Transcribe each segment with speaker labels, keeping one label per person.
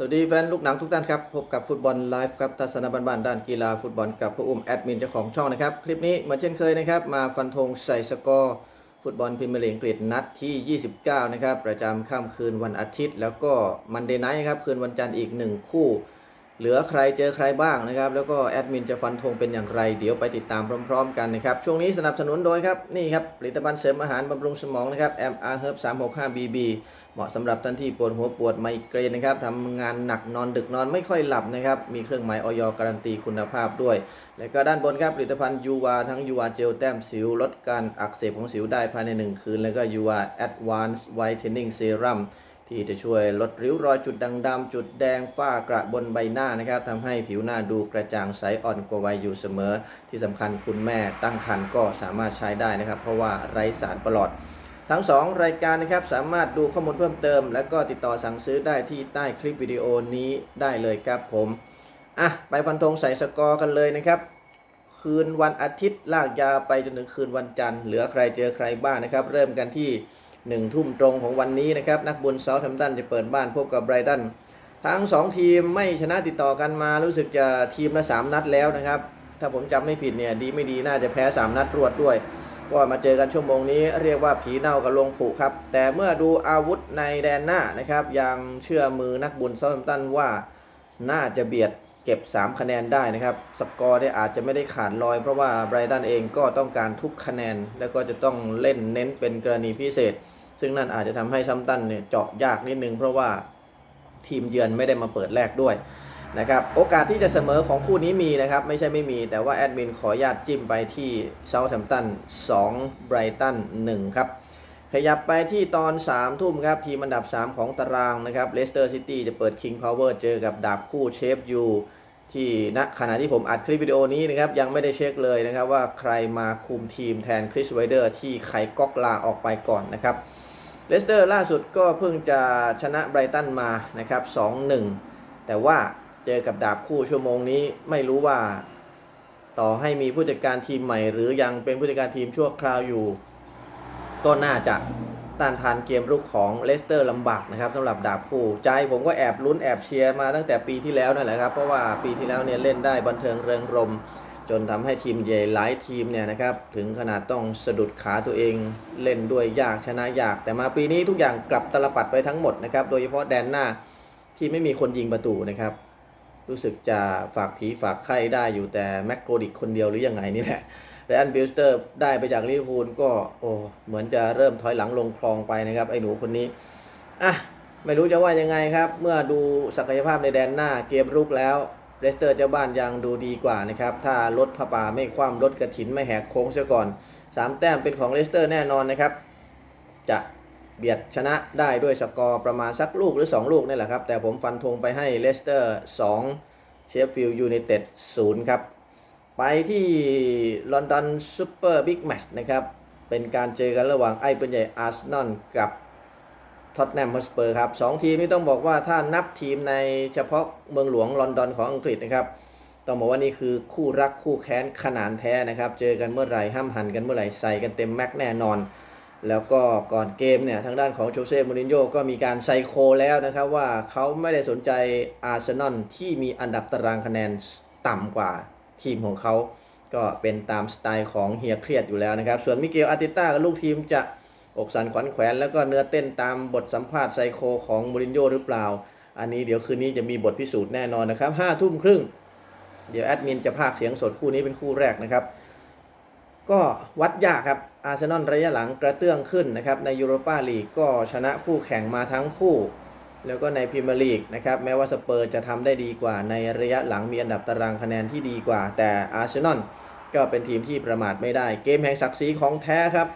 Speaker 1: สวัสดีแฟนลูกหนังทุกท่านครับ พบกับฟุตบอลไลฟ์ครับทัศนบันบันด้านกีฬาฟุตบอลกับผู้อุ้มแอดมินเจ้าของช่องนะครับ คลิปนี้เหมือนเช่นเคยนะครับ มาฟันธงใส่สกอร์ฟุตบอลพรีเมียร์ลีกอังกฤษนัดที่ 29 นะครับ ประจำค่ำคืนวันอาทิตย์ แล้วก็มันเดย์ไนท์ครับ คืนวันจันทร์อีก 1 คู่ เหลือใครเจอใครบ้างนะครับ แล้วก็แอดมินจะฟันธงเป็นอย่างไร เดี๋ยวไปติดตามพร้อม ๆ กันนะครับ ช่วงนี้สนับสนุนโดยครับ นี่ครับผลิตภัณฑ์เสริมอาหารบำรุงสมองนะครับ MR Herb 365 BB เหมาะสำหรับท่านที่ปวดหัวปวดไมเกรนนะครับทำงานหนักนอนดึกนอนไม่ค่อยหลับนะครับ มีเครื่องหมายออยการันตีคุณภาพด้วย แล้วก็ด้านบนครับผลิตภัณฑ์ยูวาทั้งยูวาเจลแต้มสิว ลดการอักเสบของสิวได้ภายใน 1 คืน แล้วก็ยูวาแอดวานซ์ไวท์เทนนิ่งเซรั่ม ที่จะช่วยลดริ้วรอยจุดด่างดำจุดแดงฝ้ากระบนใบหน้านะครับทำให้ผิวหน้าดูกระจ่างใสอ่อนกว่าวัยอยู่เสมอ ที่สำคัญคุณแม่ตั้งครรภ์ก็สามารถใช้ได้นะครับ เพราะว่าไร้สารปลอด ทั้ง 2 รายการนะครับสามารถดูข้อมูลเพิ่มเติม และก็ติดต่อสั่งซื้อได้ที่ใต้คลิปวิดีโอนี้ได้เลยครับผมอะไปฟันธงใส่สกอร์กันเลยนะครับคืนวันอาทิตย์ลากยาไปจนถึงคืนวันจันทร์เหลือใครเจอใครบ้างนะครับ เริ่มกันที่ 1ทุ่มตรงของวันนี้นะครับ นักบุญเซาท์แฮมตันจะเปิดบ้านพบกับไบรตันทั้ง 2 ทีมไม่ชนะติดต่อกันมารู้สึกจะทีมละ 3 นัดแล้วนะครับ ถ้าผมจำไม่ผิดเนี่ยดีไม่ดีน่าจะแพ้ 3 นัดรวดด้วย ก็มาเจอกันชั่วโมงนี้เรียกว่าผีเน่ากับลงผุครับ แต่เมื่อดูอาวุธในแดนหน้านะครับยังเชื่อมือนักบุญเซาท์แฮมตันว่าน่าจะเบียด เก็บ 3 คะแนนได้นะครับ สกอร์ได้อาจจะไม่ได้ขาดลอย เพราะว่าไบรตันเองก็ต้องการทุกคะแนน แล้วก็จะต้องเล่นเน้นเป็นกรณีพิเศษ ซึ่งนั่นอาจจะทำให้ซัมตันเนี่ยเจาะยากนิดนึง เพราะว่าทีมเยือนไม่ได้มาเปิดแรกด้วยนะครับโอกาสที่จะเสมอของคู่นี้มีนะครับ ไม่ใช่ไม่มี แต่ว่าแอดมินขออนุญาตจิ้มไปที่เซาท์แฮมป์ตัน2ไบรตัน1ครับ ขยับไปที่ตอน 3 ทุ่มครับ ทีมอันดับ 3 ของตารางนะครับเลสเตอร์ซิตี้จะเปิด King Power เจอกับดาบคู่เชฟยูที่ณขณะที่ผมอัดคลิปวิดีโอนี้นะครับ ยังไม่ได้เช็คเลยนะครับ ว่าใครมาคุมทีมแทนคริสไวเดอร์ที่ไขก๊อกลาออกไปก่อนนะครับเลสเตอร์ล่าสุดก็เพิ่งจะชนะไบรตันมานะครับ 2-1 แต่ว่าเจอกับดาบคู่ชั่วโมงนี้ไม่รู้ว่า ต่อให้มีผู้จัดการทีมใหม่ หรือยังเป็นผู้จัดการทีมชั่วคราวอยู่ ก็น่าจะต้านทานเกมรุกของเลสเตอร์ลำบากนะครับสำหรับดาบคู่ใจผมก็แอบลุ้นแอบเชียร์มาตั้งแต่ปีที่แล้วนั่นแหละครับ เพราะว่าปีที่แล้วเนี่ยเล่นได้บันเทิงเริงรม จนทำให้ทีมใหญ่หลายทีมเนี่ยนะครับถึงขนาดต้องสะดุดขาตัวเองเล่นด้วยยากชนะยาก แต่มาปีนี้ทุกอย่างกลับตลปัดไปทั้งหมดนะครับโดยเฉพาะแดนหน้าที่ไม่มีคนยิงประตูนะครับ รู้สึกจะฝากผีฝากไข้ได้อยู่แต่แม็กโกดิกคนเดียวหรือยังไงนี่แหละ และอันบิลสเตอร์ได้ไปจากลิเวอร์พูลก็โอ้เหมือนจะเริ่มถอยหลังลงคลองไปนะครับไอ้หนูคนนี้อะไม่รู้จะว่ายังไงครับ เมื่อดูศักยภาพในแดนหน้าเกมรุกแล้วเลสเตอร์เจ้าบ้านยังดูดีกว่านะครับ ถ้ารถผาป่าไม่คว่ำรถกระถินไม่แหกโค้งเสียก่อน 3 แต้มเป็นของเลสเตอร์แน่นอนนะครับ จะเบียดชนะได้ด้วยสกอร์ประมาณสักลูกหรือ 2 ลูกนี่แหละครับ แต่ผมฟันธงไปให้เลสเตอร์2เชฟฟิลด์ยูไนเต็ด0ครับ ไปที่ลอนดอนซูเปอร์บิ๊กแมตช์นะครับ เป็นการเจอกันระหว่างไอ้ปืนใหญ่อาร์เซนอลกับท็อตแนมฮอสเปอร์ครับสองทีมนี้ต้องบอกว่าถ้านับทีมในเฉพาะเมืองหลวงลอนดอนของอังกฤษนะครับ ต้องบอกว่านี่คือคู่รักคู่แค้นขนานแท้นะครับ เจอกันเมื่อไหร่ห้ามหันกันเมื่อไหร่ใส่กันเต็มแม็กแน่นอน แล้วก็ก่อนเกมเนี่ยทางด้านของโจเซ่มูรินโญ่ก็มีการไซโคแล้วนะครับว่าเขาไม่ได้สนใจอาร์เซนอลที่มีอันดับตารางคะแนนต่ำกว่า ทีมของเขาก็เป็นตามสไตล์ของเฮียเครียดอยู่แล้วนะครับ ส่วนมิเกลอาร์เตต้ากับลูกทีมจะอกสันขวัญแขวน แล้วก็เนื้อเต้นตามบทสัมภาษณ์ไซโคของมูรินโญ่หรือเปล่า อันนี้เดี๋ยวคืนนี้จะมีบทพิสูจน์แน่นอนนะครับห้าทุ่มครึ่ง เดี๋ยวแอดมินจะพากเสียงสดคู่นี้เป็นคู่แรกนะครับ ก็วัดยากครับอาร์เซนอลระยะหลังกระเตื้องขึ้นนะครับในยูโรปาลีกก็ชนะคู่แข่งมาทั้งคู่ แล้วก็ในพรีเมียร์ลีกนะครับแม้ว่าสเปอร์จะทำได้ดีกว่าในระยะหลังมีอันดับตารางคะแนนที่ดีกว่า แต่อาร์เซนอลก็เป็นทีมที่ประมาทไม่ได้ เกมแห่งศักดิ์ศรีของแท้ครับ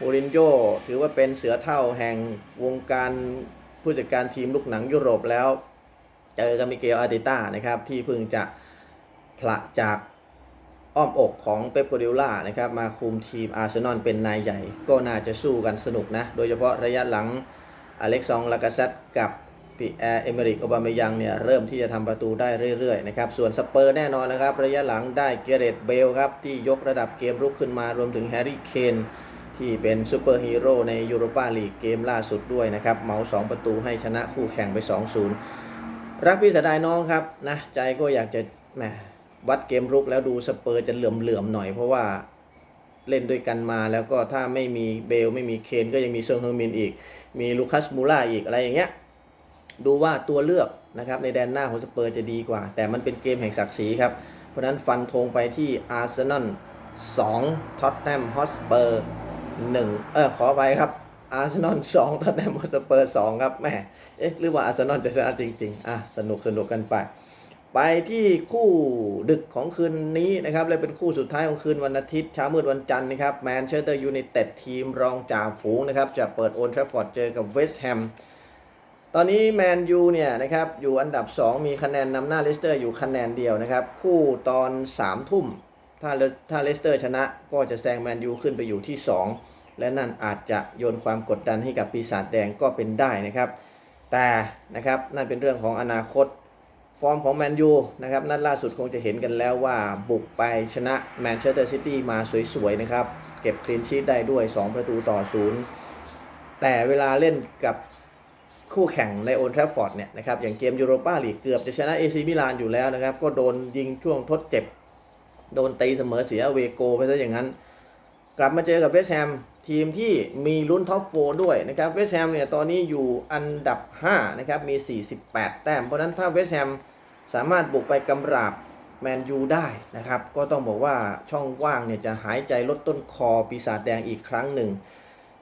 Speaker 1: มูรินโญ่ถือว่าเป็นเสือเท่าแห่งวงการผู้จัดการทีมลูกหนังยุโรปแล้ว เจอกับมิเกลอาร์เตต้านะครับที่เพิ่งจะผละจากอ้อมอกของเป๊ปโกดิโอล่านะครับมาคุมทีมอาร์เซนอลเป็นนายใหญ่ ก็น่าจะสู้กันสนุกนะ โดยเฉพาะระยะหลังอเล็กซองลากาเซตกับ ปีแอร์เอเมริกโอบามายังเนี่ยเริ่มที่จะทำประตูได้เรื่อยๆนะครับส่วนสเปอร์แน่นอนนะครับ ระยะหลังได้เกเรตเบลครับ ที่ยกระดับเกมรุกขึ้นมารวมถึงแฮร์รี่เคนที่เป็นซูเปอร์ฮีโร่ในยูโรปาลีกเกมล่าสุดด้วยนะครับเหมา 2 ประตูให้ชนะคู่แข่งไป 2-0 รักพี่สดายน้องครับนะใจก็อยากจะแหมวัดเกมรุกแล้วดูสเปอร์จะเหลื่อมๆหน่อยเพราะว่าเล่นด้วยกันมาแล้วก็ถ้าไม่มีเบลไม่มีเคนก็ยังมีเซิงเฮอร์มินอีก มีลูคัสมูล่าอีกอะไรอย่างเงี้ย ดูว่าตัวเลือกนะครับในแดนหน้าของสเปอร์จะดีกว่า แต่มันเป็นเกมแห่งศักดิ์ศรีครับ เพราะนั้นฟันธงไปที่อาร์เซนอล2ท็อตแนมฮอสเปอร์1เออขอไปครับอาร์เซนอล2ท็อตแนมฮอสเปอร์2ครับแหม่เอ๊ะหรือว่าอาร์เซนอลจะชนะจริงๆ อะ สนุกสนุกกันไป ไปที่คู่ดึกของคืนนี้นะครับและเป็นคู่สุดท้ายของคืนวันอาทิตย์เช้ามืดวันจันทร์นะครับแมนเชสเตอร์ยูไนเต็ดทีมรองจ่าฝูงนะครับ จะเปิดโอนทราฟฟอร์ดเจอกับเวสต์แฮม ตอนนี้แมนยูเนี่ยนะครับอยู่อันดับ 2 มีคะแนนนำหน้าเลสเตอร์อยู่คะแนนเดียวนะครับ คู่ตอน3ทุ่มถ้าถ้าเลสเตอร์ชนะก็จะแซงแมนยูขึ้นไปอยู่ที่ 2 และนั่นอาจจะโยนความกดดันให้กับปีศาจแดงก็เป็นได้นะครับ แต่นะครับนั่นเป็นเรื่องของอนาคตฟอร์มของแมนยูนะครับนัดล่าสุดคงจะเห็นกันแล้วว่าบุกไปชนะแมนเชสเตอร์ซิตี้มาสวยๆนะครับ เก็บคลีนชีตได้ด้วย 2 ประตูต่อศูนย์แต่เวลาเล่นกับ คู่แข่งในโอนทราฟฟอร์ดเนี่ยนะครับอย่างเกมยูโรปาลีกเกือบจะชนะเอซีมิลานอยู่แล้วนะครับ ก็โดนยิงช่วงทดเจ็บ โดนตีเสมอเสียเวโกไปซะอย่างนั้น กลับมาเจอกับเวสแฮมทีมที่มีลุ้นท็อปโฟด้วยนะครับเวสแฮมเนี่ยตอนนี้อยู่อันดับ5นะครับมี 48 แต้ม เพราะนั้นถ้าเวสแฮมสามารถบุกไปกำราบแมนยูได้นะครับ ก็ต้องบอกว่าช่องว่างเนี่ยจะหายใจลดต้นคอปีศาจแดงอีกครั้งหนึ่ง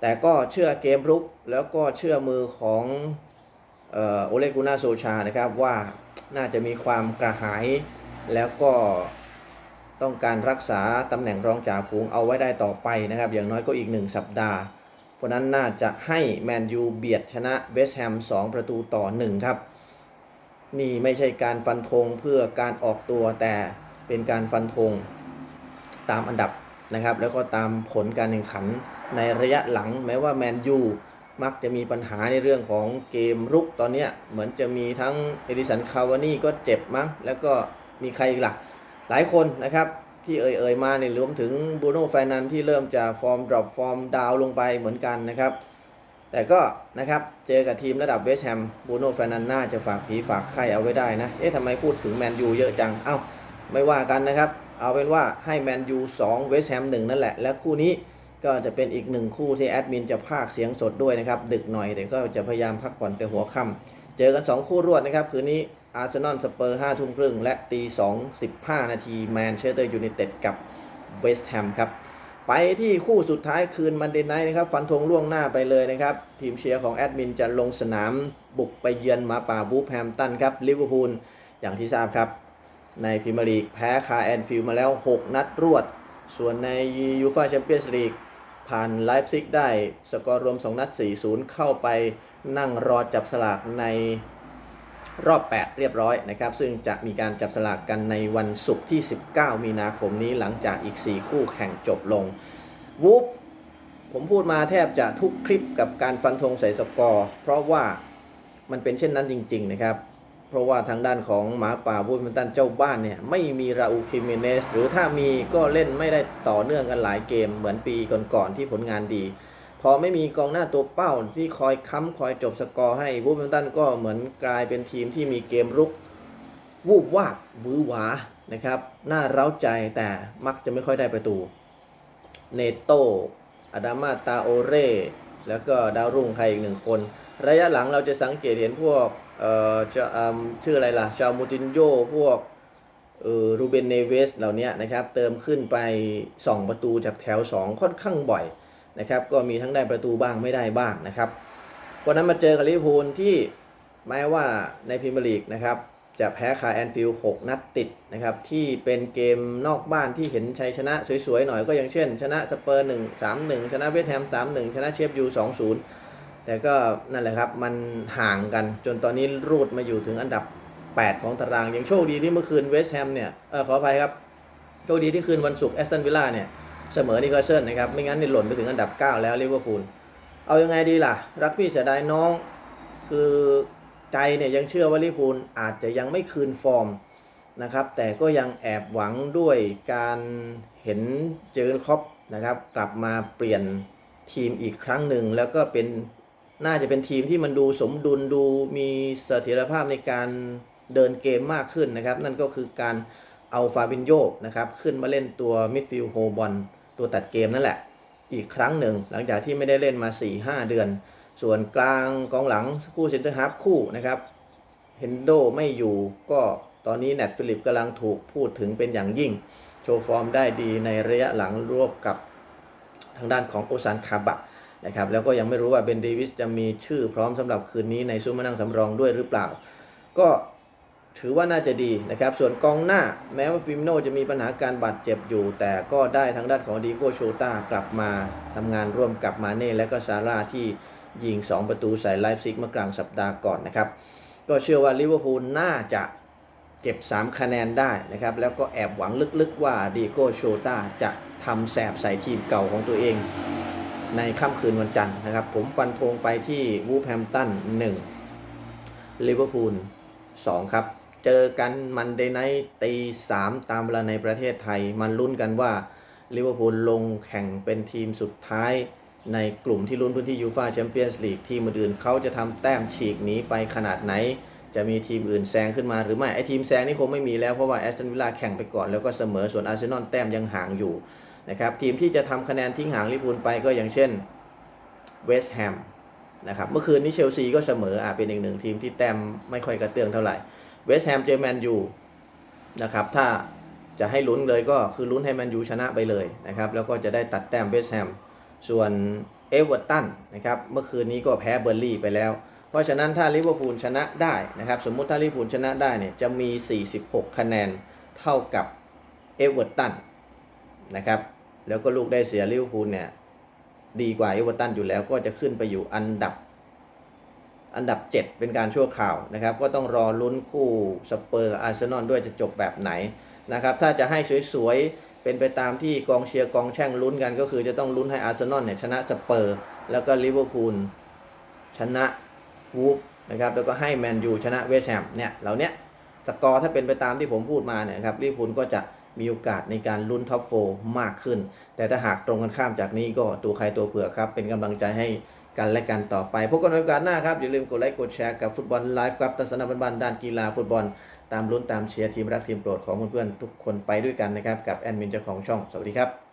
Speaker 1: แต่ก็เชื่อเกมรุกแล้วก็เชื่อมือของโอเลกุน่าโซชานะครับว่าน่าจะมีความกระหายแล้วก็ต้องการรักษาตำแหน่งรองจ่าฝูงเอาไว้ได้ต่อไปนะครับ อย่างน้อยก็อีกหนึ่งสัปดาห์ เพราะนั้นน่าจะให้แมนยูเบียดชนะเวสต์แฮม2 ประตูต่อ 1 ครับ นี่ไม่ใช่การฟันธงเพื่อการออกตัวแต่เป็นการฟันธงตามอันดับ นะครับ แล้วก็ตามผลการแข่งขันในระยะหลัง แม้ว่าแมนยูมักจะมีปัญหาในเรื่องของเกมรุกตอนนี้เหมือนจะมีทั้งเอดิสันคาวานี่ก็เจ็บมั้ง แล้วก็มีใครอีกล่ะ หลายคนนะครับที่เอ่ยๆมาเนี่ยรวมถึงบูโน่ไฟนันที่เริ่มจะฟอร์มดรอปฟอร์มดาวลงไปเหมือนกันนะครับ แต่ก็นะครับเจอกับทีมระดับเวสแฮมบูโน่ไฟนันน่าจะฝากผีฝากไข่เอาไว้ได้นะ เอ๊ะทำไมพูดถึงแมนยูเยอะจัง เอ้าไม่ว่ากันนะครับ เอาเป็นว่าให้แมนยู2เวสต์แฮม1นั่นแหละ และคู่นี้ก็จะเป็นอีกหนึ่งคู่ที่แอดมินจะพากเสียงสดด้วยนะครับ ดึกหน่อยแต่ก็จะพยายามพักผ่อนแต่หัวค่ำเจอกัน 2 คู่รวดนะครับ คืนนี้อาร์เซนอลสเปอร์5ทุ่มครึ่งและตี2 15นาทีแมนเชสเตอร์ยูไนเต็ดกับเวสต์แฮมครับไปที่คู่สุดท้ายคืนมันเดนไนท์นะครับ ฟันธงล่วงหน้าไปเลยนะครับ ทีมเชียร์ของแอดมินจะลงสนามบุกไปเยือนมาป่าบูฟแฮมตันครับลิเวอร์พูลอย่างที่ทราบครับ ในพรีเมียร์ลีกแพ้คาแอนฟิลมาแล้ว 6 นัดรวด ส่วนในยูฟาแชมเปี้ยนส์ลีกผ่านไลฟ์ซิกได้สกอร์รวม 2 นัด 4-0 เข้าไปนั่งรอจับสลากในรอบ 8 เรียบร้อยนะครับ ซึ่งจะมีการจับสลากกันในวันศุกร์ที่ 19 มีนาคมนี้หลังจากอีก 4 คู่แข่งจบลงวูฟผมพูดมาแทบจะทุกคลิปกับการฟันธงใส่สกอร์ เพราะว่ามันเป็นเช่นนั้นจริง ๆ นะครับ ราะว่าทางด้านของหมาป่าวูดแมนตันเจ้าบ้านเนี่ยไม่มีราอูคิมิเนส หรือถ้ามีก็เล่นไม่ได้ต่อเนื่องกันหลายเกมเหมือนปีก่อนๆที่ผลงานดี พอไม่มีกองหน้าตัวเป้าที่คอยค้ำคอยจบสกอร์ให้วูดแมนตันก็เหมือนกลายเป็นทีมที่มีเกมรุก วูบวาบวือหวานะครับน่าเร้าใจแต่มักจะไม่ค่อยได้ประตูเนโตอาดามาตาโอเรแล้วก็ดาวรุ่งใครอีกหนึ่งคน ระยะหลังเราจะสังเกตเห็นพวก เอ่อจะอืมชื่ออะไรล่ะ ชาวมูตินโยพวกเอ่อรูเบนเนเวสเหล่านี้นะครับ เติมขึ้นไป 2 ประตูจากแถว 2 ค่อนข้างบ่อยนะครับ ก็มีทั้งได้ประตูบ้างไม่ได้บ้างนะครับวันนั้นมาเจอกับลิเวอร์พูลที่แม้ว่าในพรีเมียร์ลีกนะครับ จะแพ้คาแอนฟิลด์6นัดติดนะครับ ที่เป็นเกมนอกบ้านที่เห็นชัยชนะสวยๆหน่อยก็อย่างเช่น ชนะสเปอร์ 1 3 1 ชนะเวสต์แฮม 3 1 ชนะเชฟยู2 0 แต่ก็นั่นแหละครับมันห่างกันจนตอนนี้รูดมาอยู่ถึงอันดับ 8 ของตารางยังโชคดีที่เมื่อคืนเวสต์แฮมเนี่ยเออขออภัยครับโชคดีที่คืนวันศุกร์แอสตันวิลล่าเนี่ยเสมอนิคลเซนนะครับไม่งั้นเนี่ยหล่นไปถึงอันดับ 9 แล้วลิเวอร์พูลเอายังไงดีล่ะ รักพี่เสียดายน้อง คือใจเนี่ยยังเชื่อว่าลิเวอร์พูลอาจจะยังไม่คืนฟอร์มนะครับแต่ก็ยังแอบหวังด้วยการเห็นเจอร์คล็อปนะครับกลับมาเปลี่ยนทีมอีกครั้งหนึ่งแล้วก็เป็น น่าจะเป็นทีมที่มันดูสมดุลดูมีเสถียรภาพในการเดินเกมมากขึ้นนะครับ นั่นก็คือการเอาฟาบินโยนะครับขึ้นมาเล่นตัวมิดฟิลด์โฮบอลตัวตัดเกมนั่นแหละ อีกครั้งหนึ่ง หลังจากที่ไม่ได้เล่นมา 4-5 เดือน ส่วนกลางกองหลังคู่เซนเตอร์ฮาร์ฟคู่นะครับเฮนโดไม่อยู่ก็ตอนนี้แนทฟิลิปกำลังถูกพูดถึงเป็นอย่างยิ่ง โชว์ฟอร์มได้ดีในระยะหลังรวบกับทางด้านของโอซานคาบะ นะครับแล้วก็ยังไม่รู้ว่าเบนเดวิสจะมีชื่อพร้อมสำหรับคืนนี้ในซูมานั่งสำรองด้วยหรือเปล่า ก็ถือว่าน่าจะดีนะครับ ส่วนกองหน้าแม้ว่าฟิมโนจะมีปัญหาการบาดเจ็บอยู่ แต่ก็ได้ทางด้านของดีโกโชตากลับมาทำงานร่วมกับมาเน่และก็ซาร่าที่ยิง 2 ประตูใส่ไลฟ์ซิกเมื่อกลางสัปดาห์ก่อนนะครับ ก็เชื่อว่าลิเวอร์พูลน่าจะเก็บ 3 คะแนนได้นะครับ แล้วก็แอบหวังลึกๆว่าดีโกโชตาจะทำแสบใส่ทีมเก่าของตัวเอง ในค่ำคืนวันจันทร์นะครับ ผมฟันธงไปที่วูฟแฮมตัน1ลิเวอร์พูล2ครับ เจอกันมันเดย์ไนท์ตี3ตามเวลาในประเทศไทย มันลุ้นกันว่าลิเวอร์พูลลงแข่งเป็นทีมสุดท้าย ในกลุ่มที่ลุ้นพื้นที่ยูฟาแชมเปี้ยนส์ลีกทีมอื่นๆเขาจะทำแต้มฉีกหนีไปขนาดไหน จะมีทีมอื่นแซงขึ้นมาหรือไม่ไอทีมแซงนี่คงไม่มีแล้วเพราะว่าแอสตันวิลล่าแข่งไปก่อนแล้วก็เสมอส่วนอาร์เซนอลแต้มยังห่างอยู่ นะครับทีมที่จะทำคะแนนทิ้งห่างลิเวอร์พูลไปก็อย่างเช่นเวสต์แฮมนะครับเมื่อคืนนี้เชลซีก็เสมออะเป็นอีกหนึ่งทีมที่แต้มไม่ค่อยกระเตื้องเท่าไหร่เวสต์แฮมเจอแมนยูนะครับถ้าจะให้ลุ้นเลยก็คือลุ้นให้แมนยูชนะไปเลยนะครับแล้วก็จะได้ตัดแต้มเวสต์แฮมส่วนเอเวอร์ตันนะครับเมื่อคืนนี้ก็แพ้เบอร์ลี่ไปแล้ว เพราะฉะนั้นถ้าลิเวอร์พูลชนะได้นะครับสมมุติถ้าลิเวอร์พูลชนะได้เนี่ยจะมี 46 คะแนนเท่ากับเอเวอร์ตันนะครับ แล้วก็ลูกได้เสียลิเวอร์พูลเนี่ยดีกว่าเอเวอร์ตันอยู่แล้วก็จะขึ้นไปอยู่อันดับ อันดับ 7 เป็นการชั่วคราวนะครับ ก็ต้องรอลุ้นคู่สเปอร์อาร์เซนอลด้วยจะจบแบบไหนนะครับ ถ้าจะให้สวยๆ เป็นไปตามที่กองเชียร์กองแช่งลุ้นกัน ก็คือจะต้องลุ้นให้อาร์เซนอลเนี่ยชนะสเปอร์ แล้วก็ลิเวอร์พูลชนะวูฟนะครับแล้วก็ให้แมนยูชนะเวสต์แฮมเนี่ยเหล่าเนี้ยสกอร์ถ้าเป็นไปตามที่ผมพูดมาเนี่ยครับลิเวอร์พูลก็จะ มีโอกาสในการลุ้นท็อปโฟมากขึ้น แต่ถ้าหากตรงกันข้ามจากนี้ก็ตัวใครตัวเผื่อครับ เป็นกำลังใจให้กันและกันต่อไปพบกันในโอกาสหน้าครับ อย่าลืมกดไลค์กดแชร์กับฟุตบอลไลฟ์ครับทัศนบันด้านกีฬาฟุตบอลตามลุ้นตามเชียร์ทีมรักทีมโปรดของเพื่อนๆทุกคนไปด้วยกันนะครับ กับแอดมินเจ้าของช่อง สวัสดีครับ